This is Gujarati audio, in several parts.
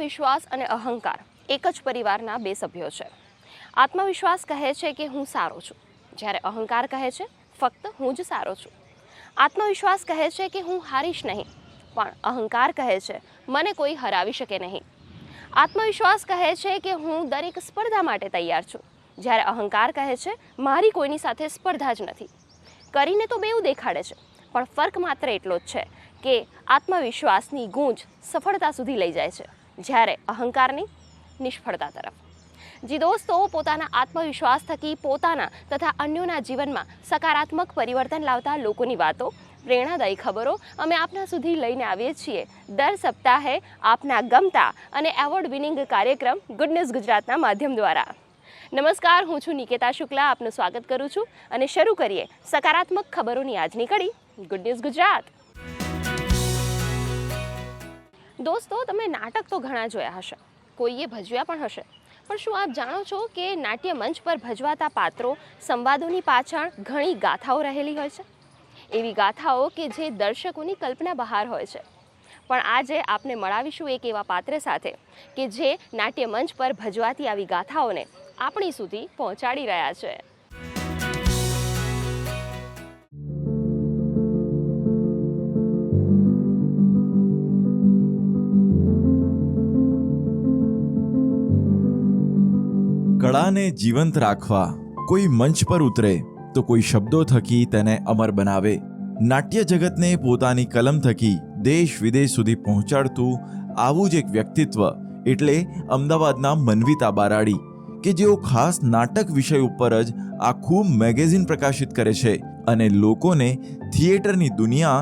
આત્મવિશ્વાસ અને અહંકાર એક જ પરિવારના બે સભ્યો છે. આત્મવિશ્વાસ કહે છે કે હું સારો છું. જ્યારે અહંકાર કહે છે, ફક્ત હું જ સારો છું. આત્મવિશ્વાસ કહે છે કે હું હારીશ નહીં, પણ અહંકાર કહે છે, મને કોઈ હરાવી શકે નહીં. આત્મવિશ્વાસ કહે છે કે હું દરેક સ્પર્ધા માટે તૈયાર છું. જ્યારે અહંકાર કહે છે, મારી કોઈની સાથે સ્પર્ધા જ નથી. કરીને તો બેઉ દેખાડે છે, પણ ફર્ક માત્ર એટલો જ છે કે આત્મવિશ્વાસની ગૂંજ સફળતા સુધી લઈ જાય છે. જ્યારે અહંકારની નિષ્ફળતા તરફ. જી દોસ્તો, પોતાના આત્મવિશ્વાસ થકી પોતાના તથા અન્યોના જીવનમાં સકારાત્મક પરિવર્તન લાવતા લોકોની વાતો, પ્રેરણાદાયી ખબરો અમે આપના સુધી લઈને આવીએ છીએ. દર સપ્તાહે આપના ગમતા અને એવોર્ડ વિનિંગ કાર્યક્રમ ગુડ ન્યૂઝ ગુજરાતના માધ્યમ દ્વારા. નમસ્કાર, હું છું નિકેતા શુક્લા. આપનું સ્વાગત કરું છું અને શરૂ કરીએ સકારાત્મક ખબરોની આજની કડી ગુડ ન્યૂઝ ગુજરાત. દોસ્તો, તમે નાટક તો ઘણા જોયા હશે. કોઈએ ભજવ્યા પણ હશે. પણ શું આપ જાણો છો કે નાટ્ય મંચ પર ભજવાતા પાત્રો સંવાદોની પાછળ ઘણી ગાથાઓ રહેલી હોય છે? એવી ગાથાઓ કે જે દર્શકોની કલ્પના બહાર હોય છે. પણ આજે આપને મળાવીશું એક એવા પાત્ર સાથે કે જે નાટ્ય મંચ પર ભજવાતી આવી ગાથાઓને આપણી સુધી પહોંચાડી રહ્યા છે. કળાને જીવંત રાખવા, કોઈ મંચ પર ઉતરે, તો કોઈ શબ્દો થકી તેને અમર બનાવે. નાટ્ય જગતને પોતાની કલમ થકી દેશ વિદેશ સુધી પહોંચાડતું આવું જ એક વ્યક્તિત્વ એટલે અમદાવાદના મનવિતા બારાડી, કે જેઓ ખાસ નાટક વિષય ઉપર જ આખું મેગેઝિન પ્રકાશિત કરે છે અને લોકોને થિયેટરની દુનિયા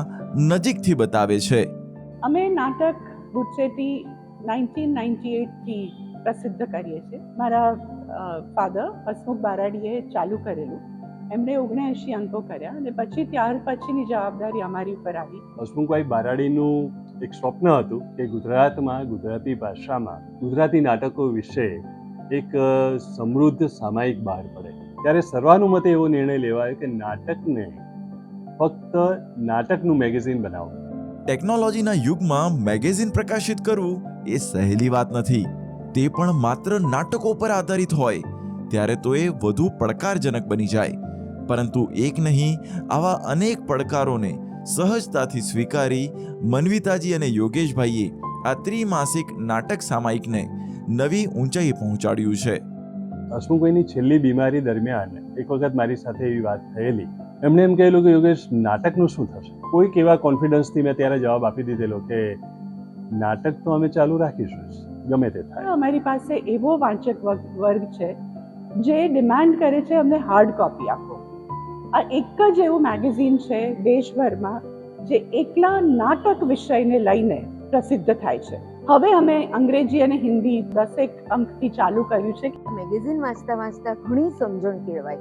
નજીકથી બતાવે છે. અમે નાટક ગુજસેટી નાઇન્ટીન નાઇન્ટી એટથી પ્રસિદ્ધ કરીએ છીએ. મારા ફાધર હસમુખ બારાડીએ ચાલુ કરેલું. એમણે ઓગણએંશી અંકો કર્યા અને પછી ત્યાર પછીની જવાબદારી અમારી ઉપર આવી. હસમુખભાઈ બારાડીનું એક સ્વપ્ન હતું કે ગુજરાતમાં ગુજરાતી ભાષામાં ગુજરાતી નાટકો વિશે એક સમૃદ્ધ સામાયિક બહાર પડે. ત્યારે સર્વાનુમતે એવો નિર્ણય લેવાયો કે નાટકને ફક્ત નાટકનું મેગેઝિન બનાવો. ટેકનોલોજીના યુગમાં મેગેઝિન પ્રકાશિત કરવું એ સહેલી વાત નથી. તે પણ માત્ર નાટકો પર આધારિત હોય, ત્યારે તો એ વધુ પડકારજનક બની જાય. પરંતુ એક નહીં, આવા અનેક પડકારોને સહજતાથી સ્વીકારી મનવિતાજી અને યોગેશભાઈએ આ ત્રિમાસિક નાટક સામાયિકને નવી ઊંચાઈએ પહોંચાડ્યું છે. હસમુખભાઈની છેલ્લી બીમારી દરમિયાન એક વખત મારી સાથે એવી વાત થયેલી. એમણે એમ કહેલું કે, યોગેશ, નાટકનું શું થશે? કોઈક એવા કોન્ફિડન્સથી મેં ત્યારે જવાબ આપી દીધેલો કે, નાટક તો અમે ચાલુ રાખીશું. ગમે તે થાય. અમારી પાસે એવો વાંચક વર્ગ છે જે ડિમાન્ડ કરે છે અમને હાર્ડ કોપી આપો. આ એક જ એવું મેગેઝિન છે દેશભરમાં જે એકલા નાટક વિષયને લઈને પ્રસિદ્ધ થાય છે. હવે અમે અંગ્રેજી અને હિન્દી દસેક અંકથી ચાલુ કર્યું છે. મેગેઝિન વાંચતા વાંચતા ઘણી સમજણ કેળવાય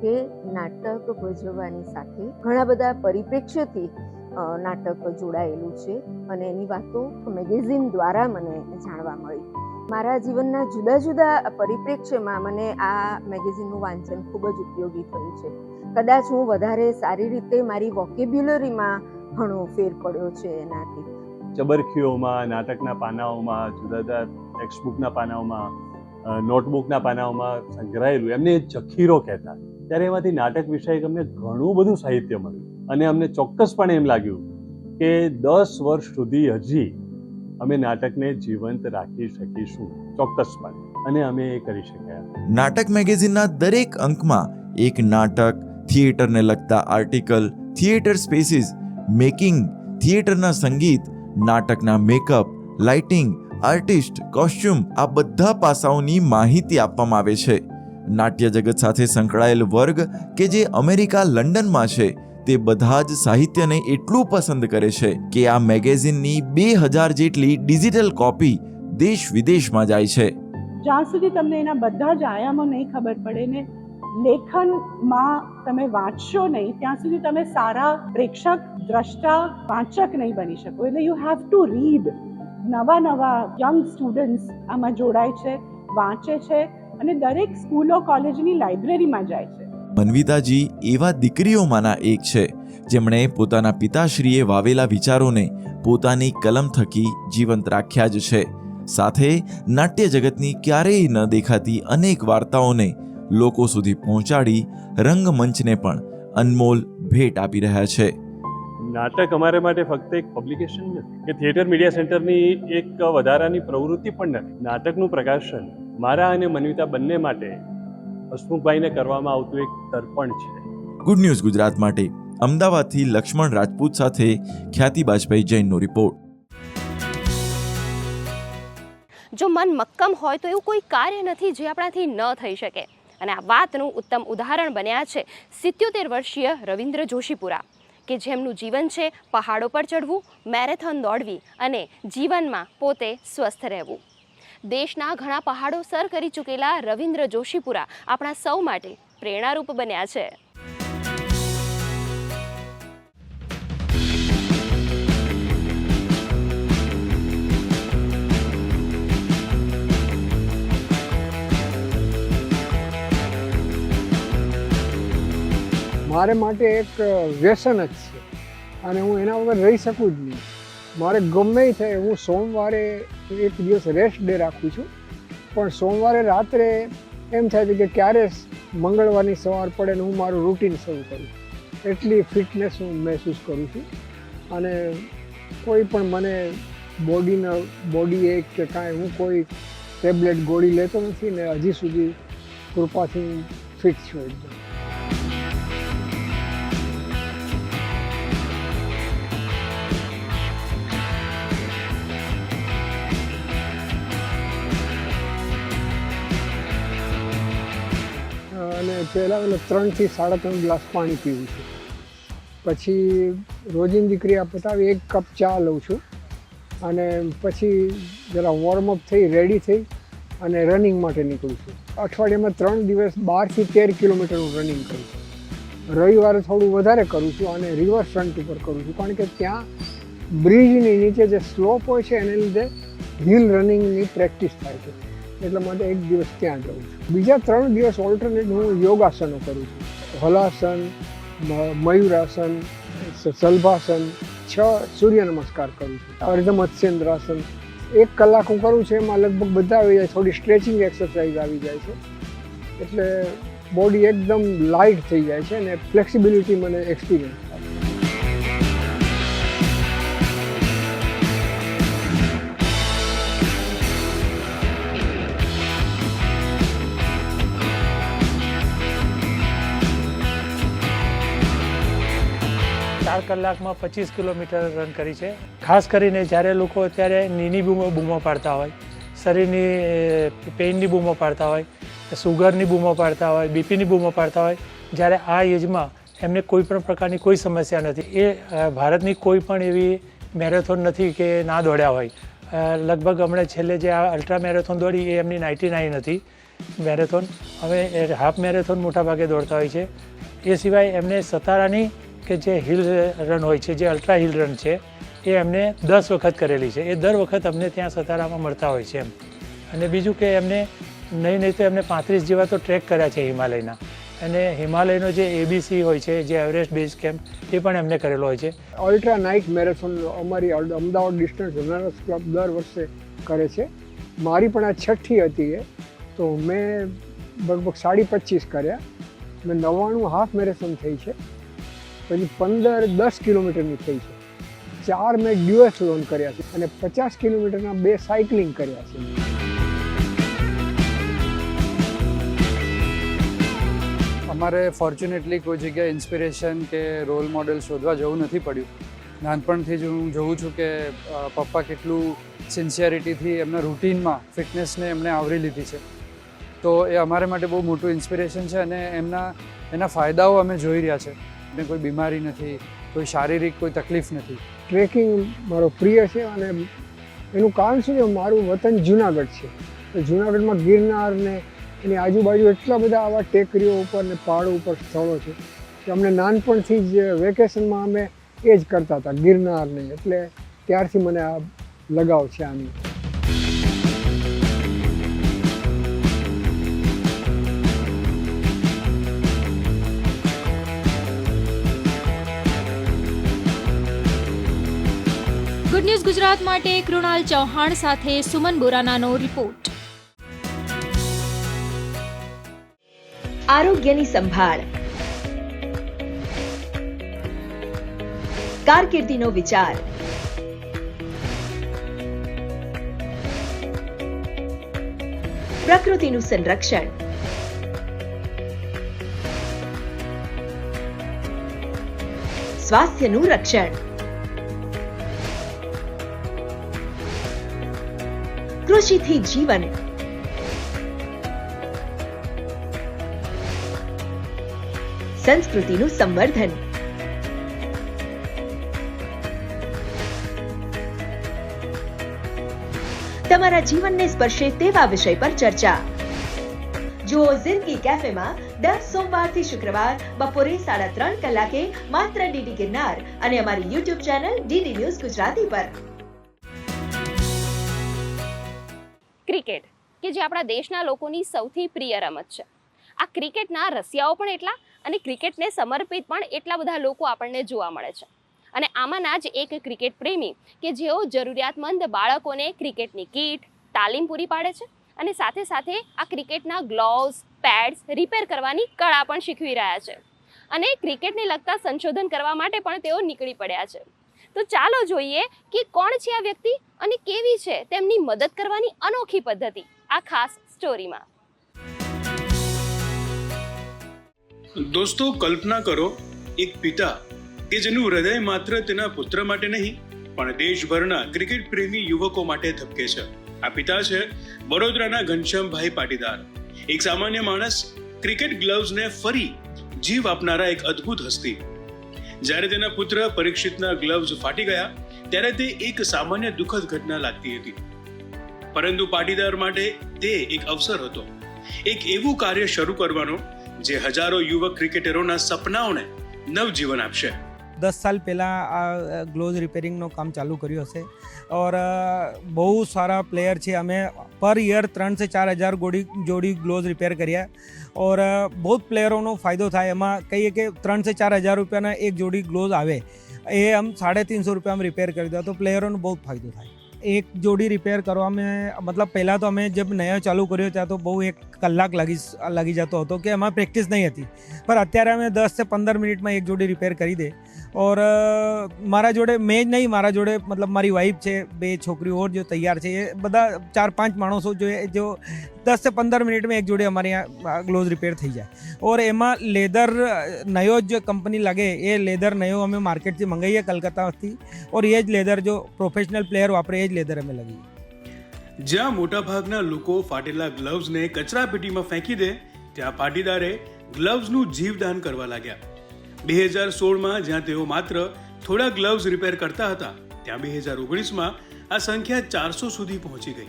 કે નાટક ભજવવાની સાથે ઘણા બધા પરિપ્રેક્ષ્યથી નાટક જોડાયેલું છે અને એની વાતો મેગેઝિન દ્વારા મને જાણવા મળી. મારા જીવનના જુદા જુદા પરિપ્રેક્ષ્યમાં મને આ મેગેઝિનનું વાંચન ખૂબ જ ઉપયોગી થયું છે. કદાચ હું વધારે સારી રીતે મારી વોકેબ્યુલરીમાં ઘણો ફેર પડ્યો છે એનાથી. ચબરખીઓમાં, નાટકના પાનાઓમાં, જુદા જુદા ટેક્સ્ટબુકના પાનાઓમાં નોટબુકના પાનાઓમાં સંગ્રહાયેલું એમને જખીરો કહેતા. ત્યારે એમાંથી નાટક વિષયક અમને ઘણું બધું સાહિત્ય મળ્યું. અને અમને ચોક્કસપણે એમ લાગ્યું કે દસ વર્ષ સુધી હજી અમે નાટકને જીવંત રાખી શકીશું, ચોક્કસપણે. અને અમે એ કરી શક્યા. નાટક મેગેઝિનના દરેક અંકમાં એક નાટક, થિયેટરને લગતા આર્ટિકલ, થિયેટર સ્પેસીસ, મેકિંગ, થિયેટરના સંગીત, નાટકના મેકઅપ, લાઇટિંગ, આર્ટિસ્ટ, કોસ્ચ્યુમ આ બધા પાસાઓની માહિતી આપવામાં આવે છે. નાટ્ય જગત સાથે સંકળાયેલ વર્ગ કે જે અમેરિકા, લંડનમાં છે તે બધા જ સાહિત્યને એટલું પસંદ કરે છે કે આ મેગેઝિનની બે હજાર જેટલી ડિજિટલ કોપી દેશ વિદેશમાં જાય છે. જ્યાં સુધી તમને એના બધા જ આયામો નહીં ખબર પડે ને લેખનમાં તમે વાંચશો નહીં, ત્યાં સુધી તમે સારા પ્રેક્ષક, દ્રષ્ટા, વાંચક નહીં બની શકો. એટલે યુ હેવ ટુ રીડ નવા નવા યંગ સ્ટુડન્ટ્સ આમાં જોડાય છે, વાંચે છે અને દરેક સ્કૂલો, કોલેજની લાઇબ્રેરીમાં જાય છે. મનવિતાજી એવા દીકરીઓમાંના એક છે. જેમણે પોતાના પિતાશ્રીએ વાવેલા વિચારોને પોતાની કલમ થકી જીવંત રાખ્યા જ છે. સાથે નાટ્ય જગતની ક્યારેય ન દેખાતી અનેક વાર્તાઓને લોકો સુધી પહોંચાડી રંગમંચને પણ અનમોલ ભેટ આપી રહ્યા છે. નાટક અમારે માટે ફક્ત એક પબ્લિકેશન નથી, કે થિયેટર મીડિયા સેન્ટરની એક વધારાની પ્રવૃત્તિ પણ નથી. નાટકનું પ્રકાશન મારા અને મનવિતા બંને માટે હસમુખભાઈને કરવામાં આવતું એક તર્પણ છે. ગુડ ન્યૂઝ ગુજરાત માટે. અમદાવાદથી લક્ષ્મણ રાજપૂત સાથે ખ્યાતિ બાજપાઈ જૈનનો રિપોર્ટ. જો મન મક્કમ હોય તો એવું કોઈ કાર્ય નથી જે આપણાથી ન થઈ શકે. અને આ વાતનું ઉત્તમ ઉદાહરણ બન્યા છે સિત્યોતેર વર્ષીય રવિન્દ્ર જોશીપુરા કે જેમનું જીવન છે પહાડો પર ચડવું મેરેથોન દોડવી અને જીવનમાં પોતે સ્વસ્થ રહેવું. દેશના ઘણા પહાડો સર કરી ચૂકેલા રવિન્દ્ર જોશીપુરા આપણા સૌ માટે પ્રેરણારૂપ બન્યા છે. મારે માટે એક વ્યસન જ છે. અને હું એના વગર રહી શકું જ નહીં. મારે ગમે થાય, હું સોમવારે એક દિવસ રેસ્ટ ડે રાખું છું. પણ સોમવારે રાત્રે એમ થાય છે કે ક્યારે મંગળવારની સવાર પડે ને હું મારું રૂટીન શરૂ કરું. એટલી ફિટનેસ હું મહેસૂસ કરું છું. અને કોઈ પણ મને બોડીના બોડી એક કે કાંઈ, હું કોઈ ટેબ્લેટ ગોળી લેતો નથી ને હજી સુધી કૃપાથી ફિટ છું એકદમ. પહેલાં એટલે ત્રણથી સાડા ત્રણ ગ્લાસ પાણી પીવું છું. પછી રોજિંદી ક્રિયા પતાવી એક કપ ચા લઉં છું. અને પછી જરા વોર્મઅપ થઈ રેડી થઈ અને રનિંગ માટે નીકળું છું. અઠવાડિયામાં ત્રણ દિવસ બારથી તેર કિલોમીટર હું રનિંગ કરું છું. રવિવારે થોડું વધારે કરું છું અને રિવર ફ્રન્ટ ઉપર કરું છું. કારણ કે ત્યાં બ્રિજની નીચે જે સ્લોપ હોય છે, એને લીધે હિલ રનિંગની પ્રેક્ટિસ થાય છે. એટલા માટે એક દિવસ ત્યાં જાઉં છું. બીજા ત્રણ દિવસ ઓલ્ટરનેટ હું યોગાસનો કરું છું. હલાસન મયુરાસન સલભાસન, છ સૂર્ય નમસ્કાર કરું છું. અર્ધ મત્સ્યેન્દ્રાસન એક કલાક હું કરું છું, એમાં લગભગ બધા આવી જાય, થોડી સ્ટ્રેચિંગ એક્સરસાઇઝ આવી જાય છે. એટલે બોડી એકદમ લાઇટ થઈ જાય છે અને ફ્લેક્સિબિલિટી મને એક્સપિરિયન્સ ચાર કલાકમાં પચીસ કિલોમીટર રન કરી છે. ખાસ કરીને જ્યારે લોકો અત્યારે નીની બૂમો બૂમો પાડતા હોય, શરીરની પેઇનની બૂમો પાડતા હોય સુગરની બૂમો પાડતા હોય બીપીની બૂમો પાડતા હોય, જ્યારે આ એજમાં એમને કોઈ પણ પ્રકારની કોઈ સમસ્યા નથી. એ ભારતની કોઈ પણ એવી મેરેથોન નથી કે ના દોડ્યા હોય. લગભગ હમણાં છેલ્લે જે આ અલ્ટ્રા મેરેથોન દોડી એ એમની નાઇન્ટી નાઇન હતી મેરેથોન. હવે હાફ મેરેથોન મોટાભાગે દોડતા હોય છે. એ સિવાય એમને સતારાની કે જે હિલ રન હોય છે, જે અલ્ટ્રા હિલ રન છે, એ એમને દસ વખત કરેલી છે. એ દર વખત અમને ત્યાં સતારામાં મળતા હોય છે એમ. અને બીજું કે એમને નહીં નહીં તો એમને પાંત્રીસ જેવા તો ટ્રેક કર્યા છે હિમાલયના. અને હિમાલયનો જે એબીસી હોય છે, જે એવરેસ્ટ બેઝ કેમ્પ એ પણ એમને કરેલો હોય છે. અલ્ટ્રા નાઇટ મેરેથોન અમારી અમદાવાદ ડિસ્ટન્સ રનર્સ ક્લબ દર વર્ષે કરે છે. મારી પણ આ છઠ્ઠી હતી એ. તો મેં લગભગ સાડી પચીસ કર્યા. મેં નવ્વાણું હાફ મેરેથોન થઈ છે. પછી પંદર દસ કિલોમીટરની થઈ છે. ચાર મેં ડ્યુએથલોન કર્યા છે અને પચાસ કિલોમીટરના બે સાયકલિંગ કર્યા છે. અમારે ફોર્ચ્યુનેટલી કોઈ જગ્યાએ ઇન્સ્પિરેશન કે રોલ મોડેલ શોધવા જવું નથી પડ્યું. નાનપણથી જ હું જોઉં છું કે પપ્પા કેટલું સિન્સિયરિટીથી એમના રૂટીનમાં ફિટનેસને એમણે આવરી લીધી છે. તો એ અમારે માટે બહુ મોટું ઇન્સ્પિરેશન છે અને એમના, એના ફાયદાઓ અમે જોઈ રહ્યા છે. એને કોઈ બીમારી નથી, કોઈ શારીરિક કોઈ તકલીફ નથી. ટ્રેકિંગ મારો પ્રિય છે અને એનું કારણ છે? મારું વતન જુનાગઢ છે. તો જુનાગઢમાં ગિરનાર ને એની આજુબાજુ એટલા બધા આવા ટેકરીઓ ઉપર ને પહાડો ઉપર સ્થળો છે કે અમને નાનપણથી જ વેકેશનમાં અમે એ જ કરતા હતા ગિરનારને એટલે ત્યારથી મને આ લગાવ છે આની ન્યૂઝ ગુજરાત માટે કૃણાલ ચૌહાણ સાથે સુમન બોરાનાનો રિપોર્ટ. આરોગ્યની સંભાળ. કારકિર્દીનો વિચાર. પ્રકૃતિનું સંરક્ષણ. સ્વાસ્થ્યનું રક્ષણ. કૃષિથી જીવન. સંસ્કૃતિનું સંવર્ધન. તમારા જીવનને સ્પર્શે તેવા વિષય પર ચર્ચા. જુઓ જિંદગી કેફેમાં દર સોમવારથી શુક્રવાર બપોરે સાડા ત્રણ કલાકે માત્ર ડીડી ગિરનાર અને અમારી YouTube channel DD news Gujarati પર. ક્રિકેટ, કે જે આપણા દેશના લોકોની સૌથી પ્રિય રમત છે. આ ક્રિકેટના રસિયાઓ પણ એટલા અને ક્રિકેટને સમર્પિત પણ એટલા બધા લોકો આપણને જોવા મળે છે. અને આમાંના જ એક ક્રિકેટ પ્રેમી, કે જેઓ જરૂરિયાતમંદ બાળકોને ક્રિકેટની કીટ, તાલીમ પૂરી પાડે છે અને સાથે સાથે આ ક્રિકેટના ગ્લોવ્સ, પેડ્સ રિપેર કરવાની કળા પણ શીખવી રહ્યા છે. અને ક્રિકેટને લગતા સંશોધન કરવા માટે પણ તેઓ નીકળી પડ્યા છે. તો ચાલો જોઈએ કે કોણ છે આ વ્યક્તિ અને કેવી છે તેમની મદદ કરવાની અનોખી પદ્ધતિ આ ખાસ સ્ટોરીમાં. દોસ્તો, કલ્પના કરો, એક પિતા કે જેનું હૃદય માત્ર તેના પુત્ર માટે નહીં, પણ દેશભરના ક્રિકેટ પ્રેમી યુવકો માટે ધબકે છે. આ પિતા છે વડોદરાના ઘનશ્યામભાઈ પાટીદાર. એક સામાન્ય માણસ ક્રિકેટ ગ્લવ્સને ફરી જીવ આપનારા એક અદ્ભુત હસ્તી. જ્યારે તેના પુત્ર પરીક્ષિતના ગ્લવ્સ ફાટી ગયા, ત્યારે તે એક સામાન્ય દુઃખદ ઘટના લાગતી હતી. પરંતુ પાટીદાર માટે તે એક અવસર હતો. એક એવું કાર્ય શરૂ કરવાનો જે હજારો યુવક ક્રિકેટરોના સપનાઓને નવજીવન આપશે. દસ સાલ પહેલાં આ ગ્લોઝ રિપેરિંગનું કામ ચાલુ કર્યું હશે. ઓર બહુ સારા પ્લેયર છે અમે. પર યર ત્રણ સે ચાર હજાર ગોડી જોડી ગ્લોઝ રિપેર કર્યા. ઓર બહુ પ્લેયરોનો ફાયદો થાય. એમાં કહીએ કે ત્રણ સે ચાર હજાર રૂપિયાના એક જોડી ગ્લોઝ આવે. એ આમ સાડે ત્રણસો રૂપિયામાં રિપેર કરી દો તો પ્લેયરોનો બહુ ફાયદો થાય. એક જોડી રિપેર કરવામાં મતલબ પહેલાં તો અમે જબ નયો ચાલુ કર્યો ત્યાં તો બહુ એક કલાક લાગી લાગી જતો હતો કે એમાં પ્રેક્ટિસ નહીં હતી. પણ અત્યારે અમે દસથી પંદર મિનિટમાં એક જોડી રિપેર કરી દે. ઓર મારા જોડે, મેં જ નહીં, મારા જોડે મતલબ મારી વાઈફ છે, બે છોકરીઓ ઓર જો તૈયાર છે, એ બધા ચાર પાંચ માણસો જો જો દસથી પંદર મિનિટમાં એક જોડે અમારે અહીંયા ગ્લોઝ રિપેર થઈ જાય. ઓર એમાં લેધર નયો જ કંપની લાગે, એ લેધર નયો અમે માર્કેટથી મંગાવીએ કલકત્તાથી. ઓર એ જ લેધર જો પ્રોફેશનલ પ્લેયર વાપરે, એ જ લેધર અમે લગાવીએ જ્યાં મોટાભાગના લોકો ફાટેલા ગ્લવ્સને કચરા પેટીમાં ફેંકી દે, ત્યાં પાટીદારે ગ્લવ્સનું જીવદાન કરવા લાગ્યા. બે હજાર સોળમાં જ્યાં તેઓ માત્ર થોડા ગ્લવ્સ રિપેર કરતા હતા, ત્યાં બે હજાર ઓગણીસમાં આ સંખ્યા ચારસો સુધી પહોંચી ગઈ.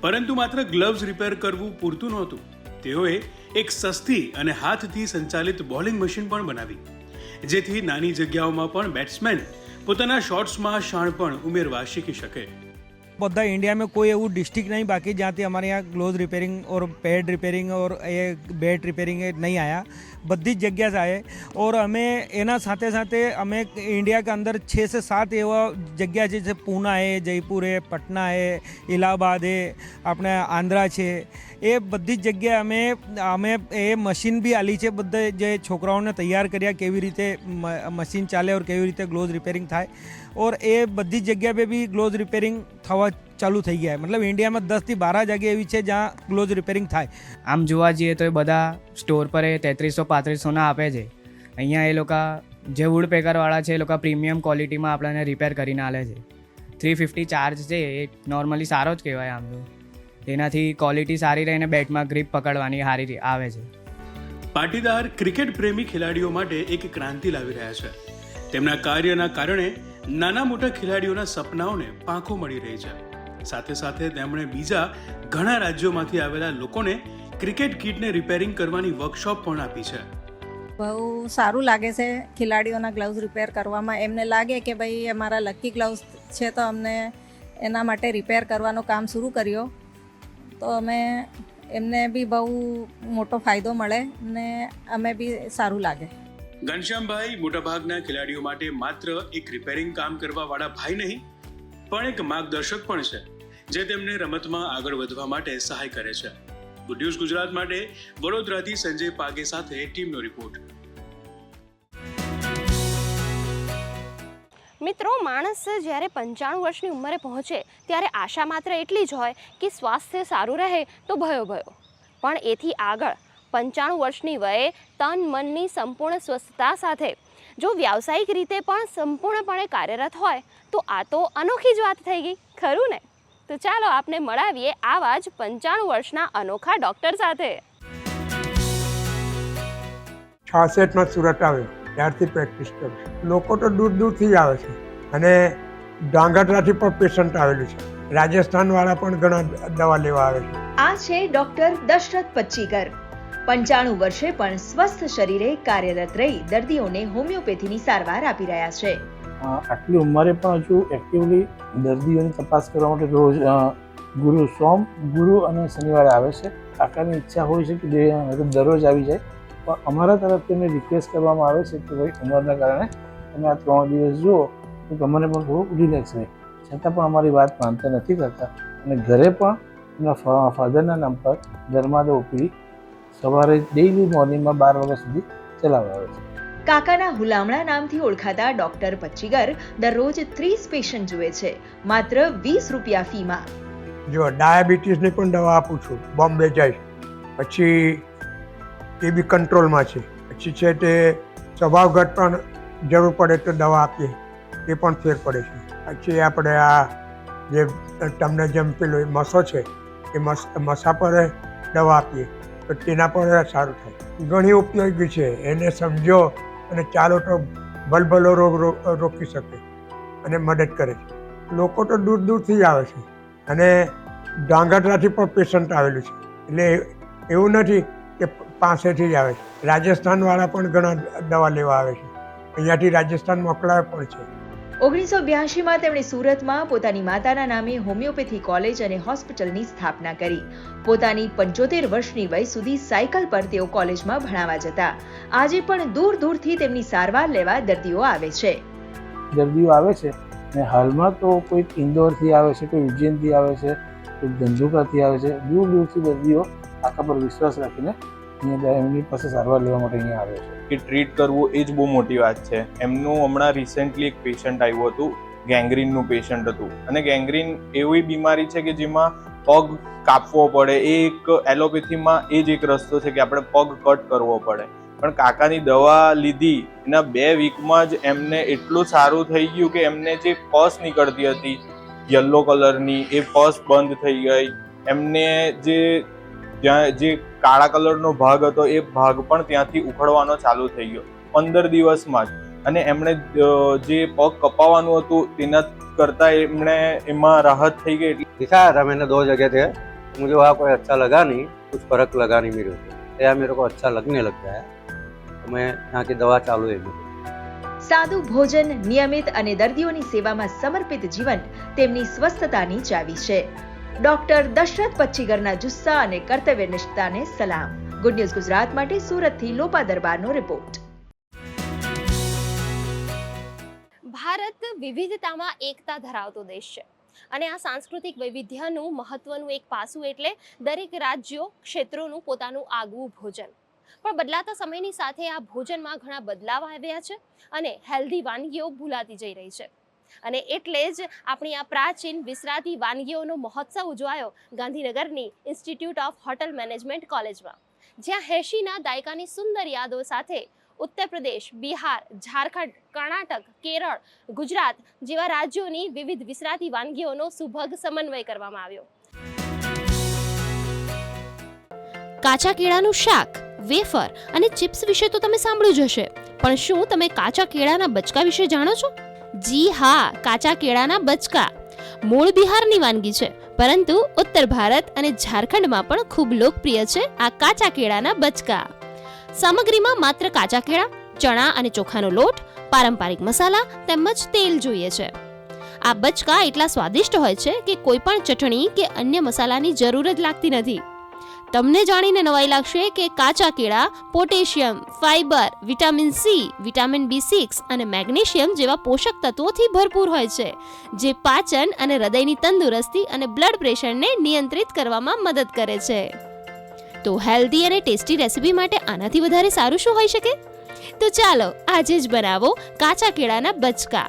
પરંતુ માત્ર ગ્લવ્સ રિપેર કરવું પૂરતું નહોતું. તેઓએ એક સસ્તી અને હાથથી સંચાલિત બોલિંગ મશીન પણ બનાવી, જેથી નાની જગ્યાઓમાં પણ બેટ્સમેન પોતાના શોટ્સમાં શાણપણ ઉમેરવા શીખી શકે. બધા इंडिया में कोई એવું डिस्ट्रिक्ट नहीं बाकी જ્યાંથી हमारे यहाँ ग्लोव रिपेयरिंग और पैड रिपेयरिंग और એ બેટ રિપેરિંગ એ નહીં આયા बधीज जगह और अमे एना साथ साथ अमे इंडिया के अंदर छः से सात एवं जगह है जैसे पूना है, जयपुर है, पटना है, इलाहाबाद है, अपने आंध्रा है ये बधीज जगह अमे अमे ए मशीन भी आली है बद छोकराओं ने तैयार कर रीते मशीन चाले और के रीते ग्लोव रिपेरिंग थाय. और ए बधीज जगह पे भी ग्लोव रिपेरिंग थवा ચાલુ થઈ ગયા. મતલબ ઇન્ડિયામાં દસથી બાર જગ્યા એવી છે જ્યાં ક્લોઝ રિપેરિંગ થાય. આમ જોવા જઈએ તો એ બધા સ્ટોર પર એ તેત્રીસો પાંત્રીસોના આપે છે. અહીંયા એ લોકો જે વુડ પેકરવાળા છે એ લોકો પ્રીમિયમ ક્વોલિટીમાં આપણને રિપેર કરીને આલે છે. થ્રી ફિફ્ટી ચાર્જ છે એ નોર્મલી સારો જ કહેવાય આમ તો. તેનાથી ક્વોલિટી સારી રહીને બેટમાં ગ્રીપ પકડવાની સારી આવે છે. પાટીદાર ક્રિકેટ પ્રેમી ખેલાડીઓ માટે એક ક્રાંતિ લાવી રહ્યા છે. તેમના કાર્યના કારણે નાના મોટા ખેલાડીઓના સપનાઓને પાંખો મળી રહી છે. સાથે સાથે તેમણે બીજા ઘણા રાજ્યોમાંથી આવેલા લોકોને ક્રિકેટ કિટને રિપેરિંગ કરવાની વર્કશોપ પણ આપી છે. બહુ સારું લાગે છે ખેલાડીઓના ગ્લવ્સ રિપેર કરવામાં. એમને લાગે કે ભાઈ અમારા લકી ગ્લવ્સ છે તો અમને એના માટે રિપેર કરવાનું કામ શરૂ કર્યો. તો અમે એમને બી બહુ મોટો ફાયદો મળે ને અમે બી સારું લાગે. ઘનશ્યામભાઈ મોટાભાગના ખેલાડીઓ માટે માત્ર એક રિપેરિંગ કામ કરવાવાળા ભાઈ નહીં પણ એક માર્ગદર્શક પણ છે. જે તેમને રમતમાં આગળ વધવા માટે સહાય કરે છે. ગુડ ન્યૂઝ ગુજરાત માટે વડોદરાથી સંજય પાગે સાથે ટીમનો રિપોર્ટ મિત્રો, માણસ જ્યારે પંચાણું વર્ષની ઉંમરે પહોંચે, ત્યારે આશા માત્ર એટલી જ હોય કે સ્વાસ્થ્ય સારું રહે તો ભયો ભયો. પણ એથી આગળ પંચાણું વર્ષની વયે તન, મનની સંપૂર્ણ સ્વસ્થતા સાથે જો વ્યાવસાયિક રીતે પણ સંપૂર્ણપણે કાર્યરત હોય, તો આ તો અનોખી જ વાત થઈ ગઈ, ખરું ને? તો ચાલો આપને મળાવીએ આવા જ પંચાણું વર્ષના અનોખા ડૉક્ટર સાથે. છાસઠમાં સુરત આવ્યો ત્યારથી પ્રેક્ટિસ કરું લોકો તો દૂર દૂરથી જ આવે છે. અને ડાંગરરાથી પણ પેશન્ટ આવેલું છે. રાજસ્થાનવાળા પણ ઘણા દવા લેવા આવે છે. આ છે ડોક્ટર દશરથ પચ્ચીકર. પંચાણું વર્ષે પણ સ્વસ્થ શરીરે કાર્યરત રહી દર્દીઓને હોમિયોપેથીની સારવાર આપી રહ્યા છે. આટલી ઉંમરે પણ હજુ એક્ટિવલી દર્દીઓની તપાસ કરવા માટે રોજ ગુરુ સોમ, ગુરુ અને શનિવારે આવે છે. કાકાની ઈચ્છા હોય છે કે દરરોજ આવી જાય. પણ અમારા તરફથી એમને રિક્વેસ્ટ કરવામાં આવે છે કે ભાઈ ઉંમરના કારણે તમે આ ત્રણ દિવસ જુઓ, તો તમને પણ થોડું રિલેક્સ રહે. છતાં પણ અમારી વાત માનતા નથી કરતા. અને ઘરે પણ એમના ફાધરના નામ પર ધર્માદો ઉપરી સવારે ડેઇલી મોર્નિંગમાં બાર વાગ્યા સુધી ચલાવવા આવે છે. કાકાના હુલામણા નામથી ઓળખાતા ડોક્ટર પચ્ચીગર દરરોજ ત્રીસ પેશન્ટ જુએ છે, માત્ર વીસ રૂપિયા ફીમાં. જો ડાયાબિટીસની પણ દવા આપું છું, બોમ્બે જઈશ પછી એ બી કંટ્રોલમાં છે, પછી છે તે સ્વભાવગત પણ જરૂર પડે તો દવા આપીએ, એ પણ ફેર પડે છે. પછી આપણે આ જે તમને જેમ પેલો મસો છે, એ મસા પર દવા આપીએ, તો તેના પર સારું થાય. ઘણી ઉપયોગી છે, એને સમજો અને ચાલો તો ભલભલો રોગ રોકી શકે અને મદદ કરે છે. લોકો તો દૂર દૂરથી આવે છે અને ડાંગરરાથી પણ પેશન્ટ આવેલું છે. એટલે એવું નથી કે પાસેથી જ આવે છે. રાજસ્થાનવાળા પણ ઘણા દવા લેવા આવે છે. અહીંયાથી રાજસ્થાન મોકલાવે પણ છે. ઓગણીસો બ્યાસીમાં તેમણે સુરતમાં પોતાની માતાના નામે હોમિયોપેથી કોલેજ અને હોસ્પિટલની સ્થાપના કરી. પોતાની પંચોતેર વર્ષની વય સુધી સાયકલ પર તેઓ કોલેજમાં ભણાવા જતા. આજે પણ દૂર દૂરથી તેમની સારવાર લેવા દર્દીઓ આવે છે. દર્દીઓ આવે છે અને હાલમાં તો કોઈક ઇન્દોરથી આવે છે, કોઈ ઉજ્જૈનથી આવે છે, કોઈ ધંધુકાથી આવે છે, દૂર દૂરથી દર્દીઓ આખા પર વિશ્વાસ રાખીને એમની પાસે સારવાર લેવા માટે અહીંયા આવે છે. કે ટ્રીટ કરવું એ જ બહુ મોટી વાત છે. એમનું હમણાં રિસેન્ટલી એક પેશન્ટ આવ્યું હતું ગેંગ્રીનનું પેશન્ટ હતું. અને ગેંગ્રીન એવી બીમારી છે કે જેમાં પગ કાપવો પડે, એ એક એલોપેથીમાં એ જ એક રસ્તો છે કે આપણે પગ કટ કરવો પડે. પણ કાકાની દવા લીધી, એના બે વીકમાં જ એમને એટલું સારું થઈ ગયું કે એમને જે પસ નીકળતી હતી યલો કલરની એ પસ બંધ થઈ ગઈ. એમને જે જ્યાં જે કાળા કલરનો ભાગ હતો એ ભાગ પણ ત્યાંથી ઉખડવાનો ચાલુ થઈ ગયો પંદર દિવસમાં જ અને એમણે અ, જે પગ કપાવવાનું હતું તેના કરતાં એમણે એમાં રાહત થઈ ગઈ એટલે दिखाया था मैंने दो जगह थे मुझे वहाँ कोई अच्छा लगा नहीं कुछ फर्क लगा नहीं मेरे को या मेरे को अच्छा लगने लग गया है तो मैं यहाँ की दवा चालू है मेरी સાદું ભોજન નિયમિત અને દર્દીઓની સેવામાં સમર્પિત જીવન તેમની સ્વસ્થતાની ચાવી છે ડોક્ટર દશરથ પચ્છીગરના જુસ્સા અને કર્તવ્યનિષ્ઠતાને સલામ. ગુડ ન્યૂઝ ગુજરાત માટે સુરતથી લોપા દરબારનો રિપોર્ટ ભારત વિવિધતામાં એકતા ધરાવતો દેશ છે. અને આ સાંસ્કૃતિક વૈવિધ્યનું મહત્વનું એક પાસું એટલે દરેક રાજ્યો ક્ષેત્રોનું પોતાનું આગવું ભોજન. પણ બદલાતા સમયની સાથે આ ભોજનમાં ઘણા બદલાવ આવ્યા છે અને હેલ્ધી વાનગીઓ ભૂલાતી જઈ રહી છે. અને એટલે જ આપણી આ પ્રાચીન વિસરાતી વાનગીઓનો મહોત્સવ ઉજવાયો ગાંધીનગરની ઇન્સ્ટિટ્યૂટ ઓફ હોટલ મેનેજમેન્ટ કોલેજમાં. જ્યાં હેશીના દાયકાની સુંદર યાદો સાથે ઉત્તર પ્રદેશ, બિહાર, ઝારખંડ, કર્ણાટક, કેરળ, ગુજરાત જેવા રાજ્યોની વિવિધ વિસરાતી વાનગીઓનો સુભગ સમન્વય કરવામાં આવ્યો. કાચા કેળાનું શાક, વેફર અને ચિપ્સ વિશે તો તમે સાંભળ્યું જ હશે. પણ શું તમે કાચા કેળાના બચકા વિશે જાણો છો? જી હા, કાચા કેળાના બચકા. મૂળ બિહારની વાનગી છે, પરંતુ ઉત્તર ભારત અને ઝારખંડમાં પણ ખૂબ લોકપ્રિય છે આ કાચા કેળાના બચકા. સામગ્રીમાં માત્ર કાચા કેળા, ચણા અને ચોખાનો લોટ, પારંપરિક મસાલા તેમજ તેલ જોઈએ છે. આ બચકા એટલા સ્વાદિષ્ટ હોય છે કે કોઈ પણ ચટણી કે અન્ય મસાલાની જરૂર જ લાગતી નથી. તમને જાણીને નવાઈ લાગશે કે કાચા કેળા, potassium fibre vitamin C, vitamin B six અને મેગ્નેશિયમ જેવા પોષક તત્વોથી ભરપૂર હોય છે, જે પાચન અને હૃદયની તંદુરસ્તી અને બ્લડ પ્રેશરને નિયંત્રિત કરવામાં મદદ કરે છે. તો હેલ્ધી અને ટેસ્ટી રેસીપી માટે આનાથી વધારે સારું શું હોઈ શકે? તો ચાલો આજે જ બનાવો કાચા કેળાના બચકા.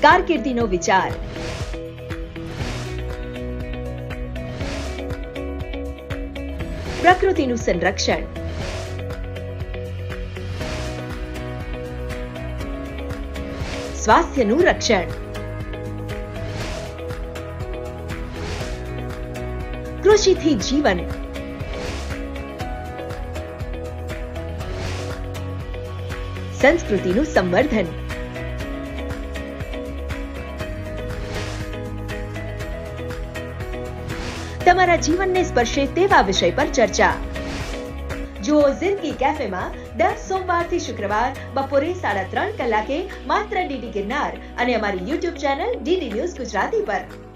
કારકિર્દીનો વિચાર પ્રકૃતિનું સંરક્ષણ સ્વાસ્થ્યનું રક્ષણ કૃષિથી જીવન સંસ્કૃતિનું સંવર્ધન તમારા જીવનને સ્પર્શે તેવા વિષય પર ચર્ચા. જુઓ જિંદગી કેફેમાં દર સોમવારથી શુક્રવાર બપોરે સાડા ત્રણ કલાકે માત્ર ડીડી ગિરનાર અને અમારી YouTube channel DD news Gujarati પર.